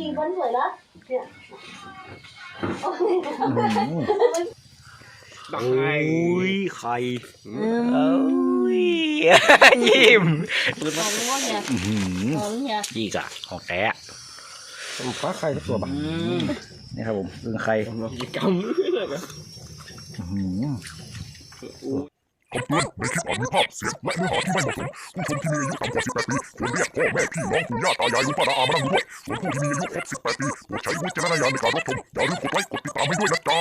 ยิงคนสวยแล้วเนี่ยบักไข่อุ้ยไข่เอ้ยยิ้มหอมง้อเนี่ยอื้อหือหอมเนี่ยอีกอะของแท้อะผมฟ้าไข่สักตัวบ้างนี่ครับผมอึ่งไข่กิจกรรมเลยนะอื้อหือ คำเตือนในคลิปอาจมีภาพเสียงและเนื้อหาที่ไม่เหมาะสมผู้ชมที่มีอายุต่ำกว่า 18 ปีควรเรียกพ่อแม่พี่น้องปู่ย่าตายายลุงป้าน้าอามานั่งดูด้วยส่วนผู้ที่มีอายุครบ 18 ปีโปรดใช้วิจารณญาณในการรับชมอย่าลืมกดไลค์กดติดตามให้ด้วยนะจ๊ะ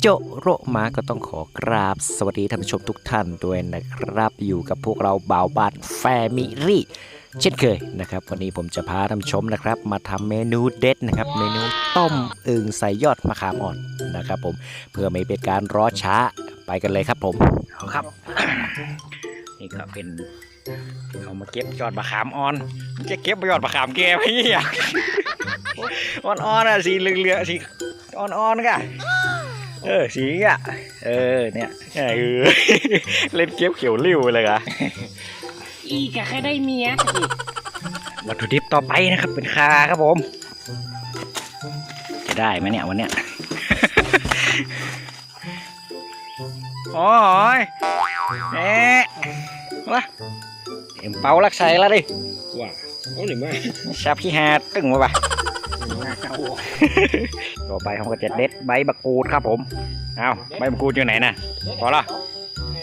โจโรมาก็ต้องขอกราบ สวัสดีท่านผู้ชมทุกท่านด้วยนะครับ อยู่กับพวกเราบ่าวบานแฟมิลี่ เช่นเคยนะครับ วันนี้ผมจะพาท่านชมนะครับ มาทำเมนูเด็ดนะครับ เมนูต้มอึ่งใส่ยอดมะขามอ่อนนะครับ ผมเพื่อไม่เป็นการรอช้าไปกันเลยครับผมเอาครับ นี่ก็เป็นเอามาเก็บยอดมะขามอ่อน จะเก็บยอดมะขามแก่ไหมเนี่ยอ่อนๆอะสีเหลืองๆสีอ่อนๆก่ะเออสีอะเออเนี่ยเออเล่นเก็บเขียวริ้วเลยอะ อีกะแค่ได้เมียวัตถุดิบต่อไปนะครับ เป็นคาครับผม จะได้ไหมเนี่ยวันเนี้ย โอ้ยเอ๊ะวะเอ็มเปาลักใส่ละดิว่าเอาหนึ่งมาชาบขี้หาดตึงมาปะต่อไปเขาก็จะเด็ดใบมะกรูดครับผม เอาใบมะกรูดอยู่ไหนน่ะพอละ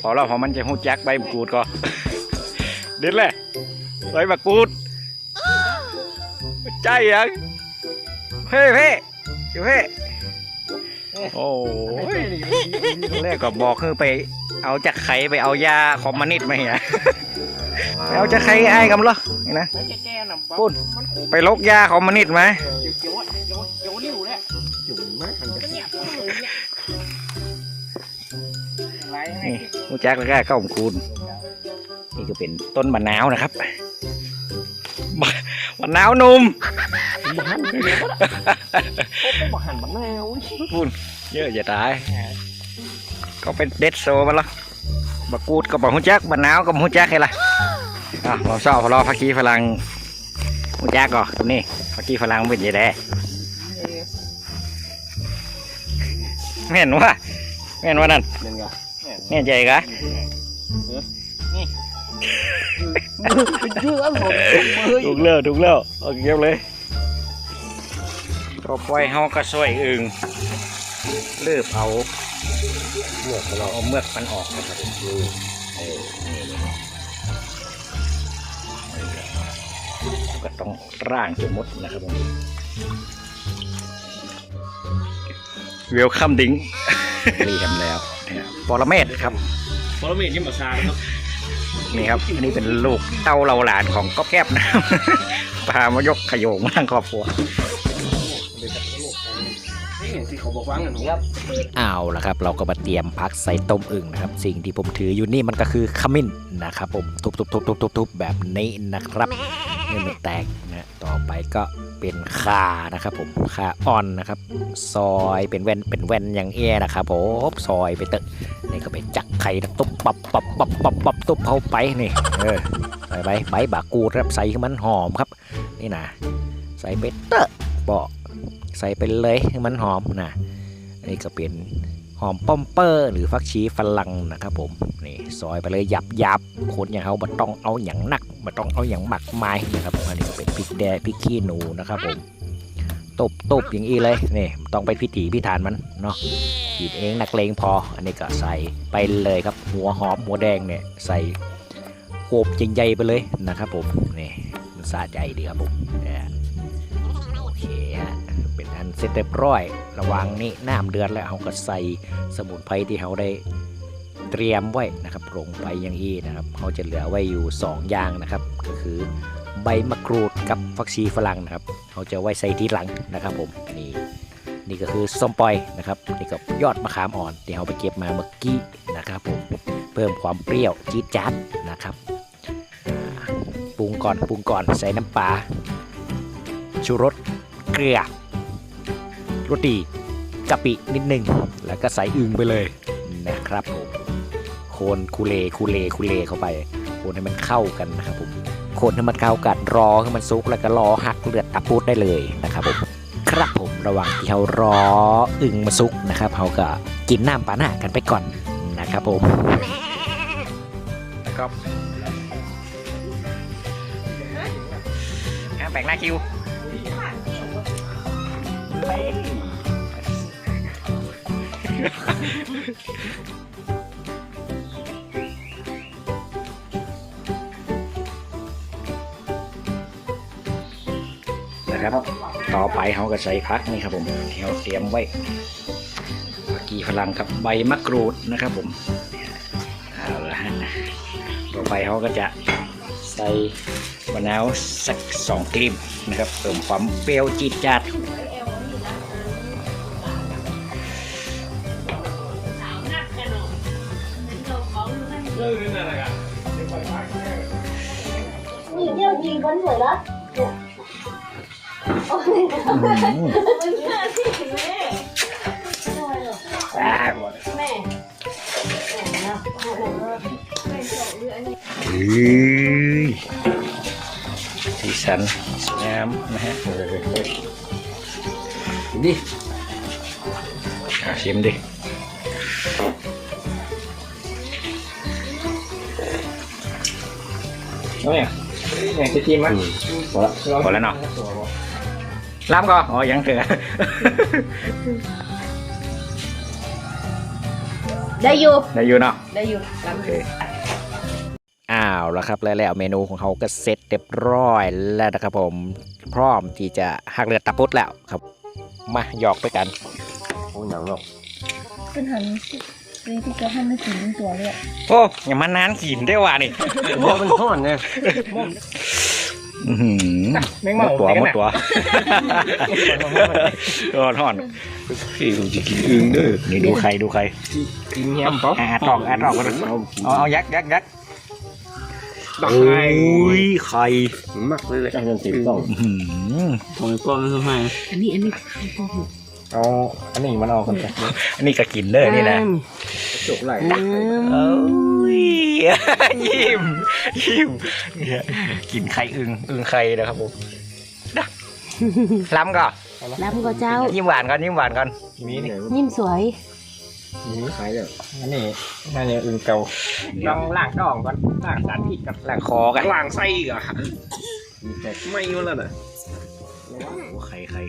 พอแล้วพอมันจะหูจักใบมะกรูดก็ เด็ดเลยใบมะกรูดใจยังเพ่เพ่อยู่เพ่โอ้ยตอนแรกก็บอกคือไป เอาจากไข่ไปเอายาคอมมานิดมาเหียไปเอาจากไข่ไอ้ายกันเหรอนี่นะแล้นไปลกยาคอมมานิดมานี่ยจุ่มมากมันจะเนี่ยพวกมึงเนี่ยอะไรนี่หูจักแล้วก็เข้าวคูณ นี่ก็เป็นต้นมะนาวนะครับมะมะนาวหนุ่มบ้านเลยก็บ้านบ้านแนวพูนเยอะจะตายก็เป็นเด็ดโซมาละบะกูดก็บอกหูจักมะนาวก็บ่หูจักไงล่ะอะเราชอบพอรอพักกีฝรั่งหูจักก่อนตรงนี้พักกีฝรั่งเป็นยังไงแม่นว่าแม่นว่านั่นนั่นไงแม่นใจกะ เยอะหมดเลยถูกแล้วถูกแล้วเอาเก็บเลยต่อไปเฮาก็ซอยอึ่งเลือบเอาเมือกเราเอาเมือกมันออกนะครับผมดูเออนี่ก็ต้องร่างจนหมดนะครับผมเวลคัมดิ้งรีทำแล้วเนี่ยปรเมศครับพอเราไม่ยิ้มมาซาครับ นี่ครับอันนี้เป็นลูกเต้าเราหลานของก๊อบแก๊บนะครับพามายกขยงมาทั้งครอบครัวนี่เห็นที่เขาบอกว่างั้นครับเอาละครับ เราก็มาเตรียมพักใส่ต้มอึ่งนะครับ สิ่งที่ผมถืออยู่นี่มันก็คือขมิ้นนะครับ ผมทุบๆๆๆๆแบบนี้นะครับ นี่ไม่แตกนะต่อไปก็เป็นขานะครับผมขาอ่อนนะครับ ซอยเป็นแว่นเป็นแว่นอย่างเอนะครับผมซอยไปเตอะนี่ก็ไปจักไข่ตุ๊บปับปับปับปับปับตุ๊บเข้าไปนี่เออใส่ใบใบบากูครับใส่ให้มันหอมครับ นี่นะใส่ไปเตอะเปาใส่ไปเลยให้มันหอมนะนี่ก็เป็นหอมป้อมเปอร์ หรือฟักชีฝรั่งนะครับผมนี่ซอยไปเลยยับยับคนอย่างเขาบัต้องเอาอย่างหนัก บัต้องเอาอย่างหมักไม้นะครับอันนี้ก็เป็นพริกแดงพริกขี้หนูนะครับผมตบตบอย่างนี้เลยนี่ต้องไปพิถีพิถันมันเนาะขีดเองนักเลงพอ อันนี้ก็ใส่ไปเลยครับ หัวหอมหัวแดงเนี่ยใส่โขบใหญ่ๆไปเลยนะครับผมนี่มันสะใจดีครับผมเนี่ยโอเคฮะเป็นอันเสร็จเรียบร้อย ระวังนี้น้ำเดือดแล้วเราก็ใส่สมุนไพรที่เราได้ เตรียมไว้นะครับลงไปอย่างนี้นะครับเขาจะเหลือไว้อยู่ 2 อย่างนะครับ ก็คือใบมะกรูดกับฟักชีฝรั่งนะครับเขาจะไว้ใส่ทีหลังนะครับผมนี่นี่ก็คือส้มปล่อยนะครับนี่ก็ยอดมะขามอ่อนที่เราไปเก็บมาเมื่อกี้นะครับผมเพิ่มความเปรี้ยวจี๊ดจ๊าดนะครับปรุงก่อนปรุงก่อนใส่น้ำปลาชูรสเกลือโรตีกะปินิดนึงแล้วก็ใส่อึ่งไปเลยนะครับผม คนคูเลคูเลคูเลเข้าไปโคนให้มันเข้ากันนะครับผมโคนให้มันเข้ากันรอให้มันซุกแล้วก็รอหักเลือดตะปูดได้เลยนะครับผมครับผมระหว่างที่เรารออึ่งมาซุกนะครับเราก็กินน้ำปาหน้ากันไปก่อนนะครับผมแล้วก็แบ่งหน้าคิว นะครับ ต่อไปเขาก็ใส่พักนี่ครับผมที่เราเตรียมไว้ผักกีพลังกับใบมะกรูดนะครับผมเอาละฮะต่อไปเขาก็จะใส่มะนาวสักสองกลีมนะครับเพิ่มความเปรี้ยวจีดจัดนี่เที่ยวยิ งคนสวยแล้วอ่าแม่เฮ้ยสีสันสวยงามนะฮะเออเฮ้ยดิอะชิมดิโอ้ยอยากจะชิมมั้ยพอแล้วพอแล้วเนาะ ล้ำก็อ๋อยังเถอะได้อยู่ได้อยู่เนาะได้อยู่ลำโอเคอ้าวแล้วครับแล้วแล้วเมนูของเขาก็เสร็จเรียบร้อยแล้วนะครับผมพร้อมที่จะหักเลือดตะพุดแล้วครับ มาหยอกไปกันโอ้ยหนังเนาะขึ้นหันนี่ที่จะให้ไม่ถึงตัวเลยโอ้อย่ามานานขีนได้ว่ะนี่โมมันทอดเนี่ย อื้อหือแมงหมเม่าดตัวหมดตัวทอดทอดพี่กูจะกินอึ่งเด้อนี่ดูใครดูใครกินแฮมเปล่าอ่าตอกอ่าตอกก็ได้เอาเอายักยักยักบักโอ้ไข่ยไข่มักเลยแหละจังเงินสิบต้องอื้อหือผมก็ไม่ทำไมอันนี้อันนี้เอาอันนี้มันเอาคนไปอันนี้ก็กินเด้อนี่นะจบไหลโอ้ ยยิ้มยิ้มเนี่ยกินไข่อึงอึงไข่นะครับผมนะล้ำก่อนลำก็เจ้า ยิ้มหวานก่อนยิ้มหวานก่อนมีนี่ยิ้มสวยมีขายเด้ออันนี้อันนี้อึ่งเก่าลองล้างดองก่อนล้างสารพิษก่อนหลังคอกันล้างไส้ก่อนไม่ยุ่งแล้วน่ะโอ้ไข่ไข่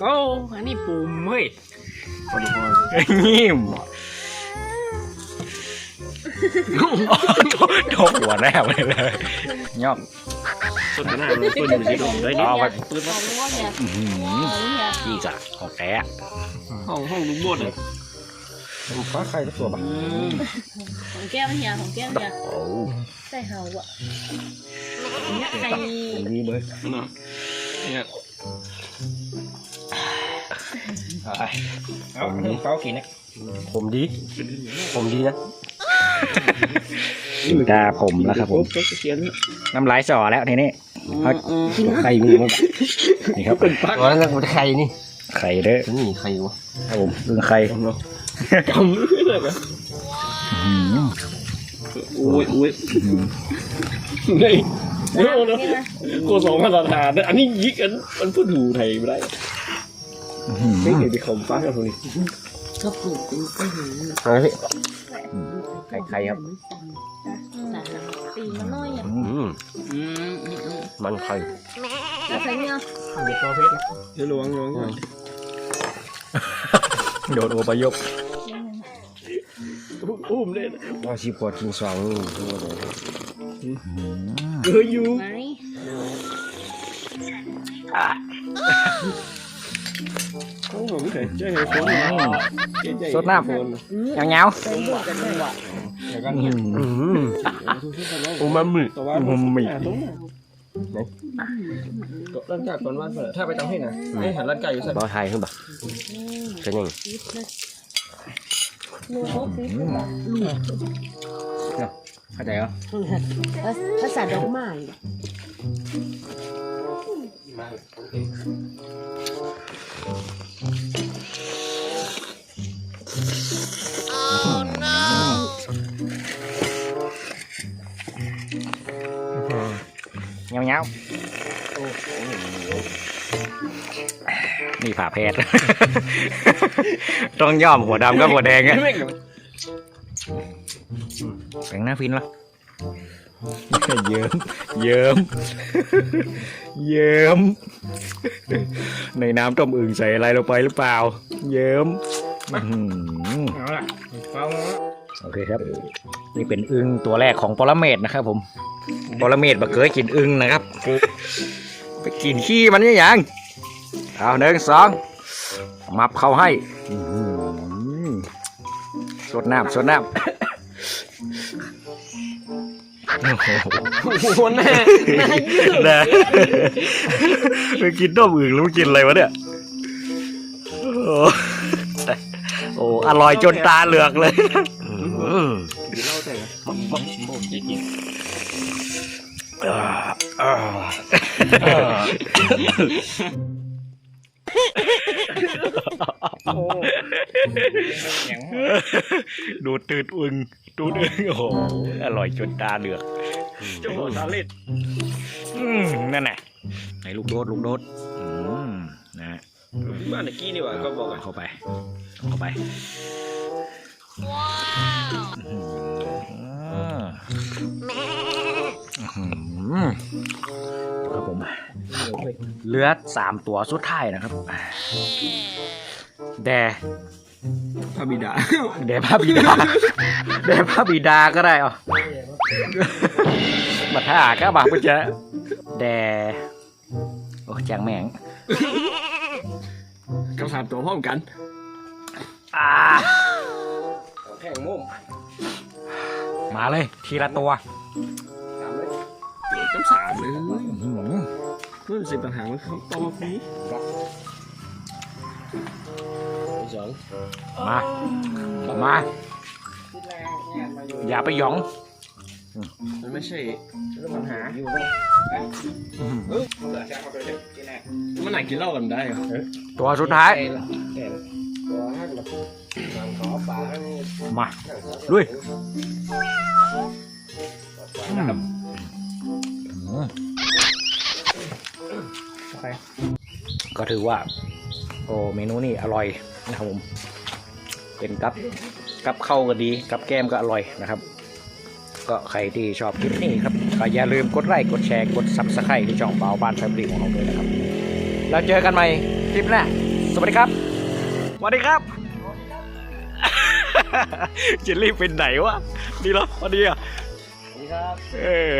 โอ้อันนี้ปุ่มเฮ้ยยิ้ม โถหัวแนบเลยเลยยอกสุดหน้ามันปืนอยู่ที่ดมด้วยนี่เอาไปปืนมองว่าเนี่ยอื้อหือเอาเนี่ยอีกอะของแท้ห้องห้องลุงบดเลยฟ้าไข่ก็ตัวบ้าของแก้วเฮียของแก้วเฮียโอ้ใส่เฮาอะเนี่ยใส่ดีเลยเนาะเนี่ยเอาเอาเป้ากินนะผมดี ผมดีนะ ถึงตาผมแล้วครับผมก็เขียนน้ำลายสอแล้วทีนี้ไข่มีมั้งนี่ครับตอนนั้นมันไข่นี่ไข่เด้อนี่ไข่วะครับผมอึ่งไข่กำเลยแบบอื้อหืออุ้ยอุ้ยนี่เดี๋ยวนะโกสองมาตรฐานนะอันนี้ยิกอันมันพูดดูไทยไม่ได้อื้อหือไม่เห็นที่เขาฟ้ากับคนนี้ ก็ปลูกเป็นก็เห็นอะไรพี่ ไข่ไข่ครับ ตีมันน้อยอะอืมอืมมันไข่แล้วใส่เนี่ยเด็กพอเพชรเดี๋ยวลวงลวงโดนโอปยกอุ้มเลยว่าชีพอกินสองนี่ตัวเลยเอออยู่ไหม โอ้โหเคยเจอคนสดน้คนำเงาใส่บวกกันเลยว่ะๆอื้อหืออืมอูมามิตัวว่ามุมมิตรงไหนร้านไก่ก่อนวันเปิดถ้าไปตังให้นะไอ้หันร้านไก่อยู่ใส่บ่ไทยขึ้นบ่เป็นยังเข้าใจเหรอภาษาดอกไม้ เงาๆนี่ผ่าแพทย์ ต้องย่อมหัวดำกับหัวแดงอะแม่งแปลงหน้าฟินละเยิ้มเยิ้มเยิ้มในน้ำต้มอึ่งใส่อะไรลงไปหรือเปล่า เยิ้มอื้อหือเอาละฟังแล้ว โอเคครับ นี่เป็นอึงตัวแรกของปรเมศนะครับผมปรเมศบะเคยกินอึงนะครับ ไปกินขี้มันนี่ยังเอาหนึ่งสองมับเข้าให้สดน้ำสดน้ำโอ้โหโอ้โหหน้าหน้ายืดนะไปกินต้มอึ่งแล้วมากินอะไรวะเนี่ยโอ้โอ้อร่อยจนตาเหลือกเลย กินเหล้าแต่ผมผมผมจะกินดูดตืดอึ่งดูดอึ่งโอ้โหอร่อยจนตาเหลือกเจ้าของสาเล็ดอืมนั่นแหละไหนลูกโดดลูกโดดอืมนะฮะบ้านตะกี้นี่หว่าก็บอกเอาอะเข้าไปเอาเข้าไปอืมอืม ครับผมเหลือสามตัวสุดท้ายนะครับ แดพระบิดาแดพระบิดาแดพระบิดาก็ได้อ๋อมาท่าก็บางไปเจอแดโอ้จังแม่งกับสามตัวพร้อมกัน อ่า แข่งมุมมาเลย ทีละตัวสามเลยต้องสามเลยอื้อหือเพื่อนสิปัญหามันเขาต่อมาฟรีสองมา มา อย่าไปหยอง มันไม่ใช่เรื่องปัญหามันไหนกินเหล้ากันได้เหรอตัวสุดท้าย มาลุยก็ถือว่า โอ้เมนูนี่อร่อยนะครับผม เป็นกับกับเข้าก็ดี กับแก้มก็อร่อยนะครับ ก็ใครที่ชอบคลิปนี้ครับก็อย่าลืมกดไลค์กดแชร์กดซับสไครต์ที่ช่องเบาบ้านแฟมิลี่ของเราด้วยนะครับ แล้วเจอกันใหม่คลิปหน้าสวัสดีครับสวัสดีครับ จะรีบเป็นไหนวะดีเหรอพอดีอะนี่ครับ เออ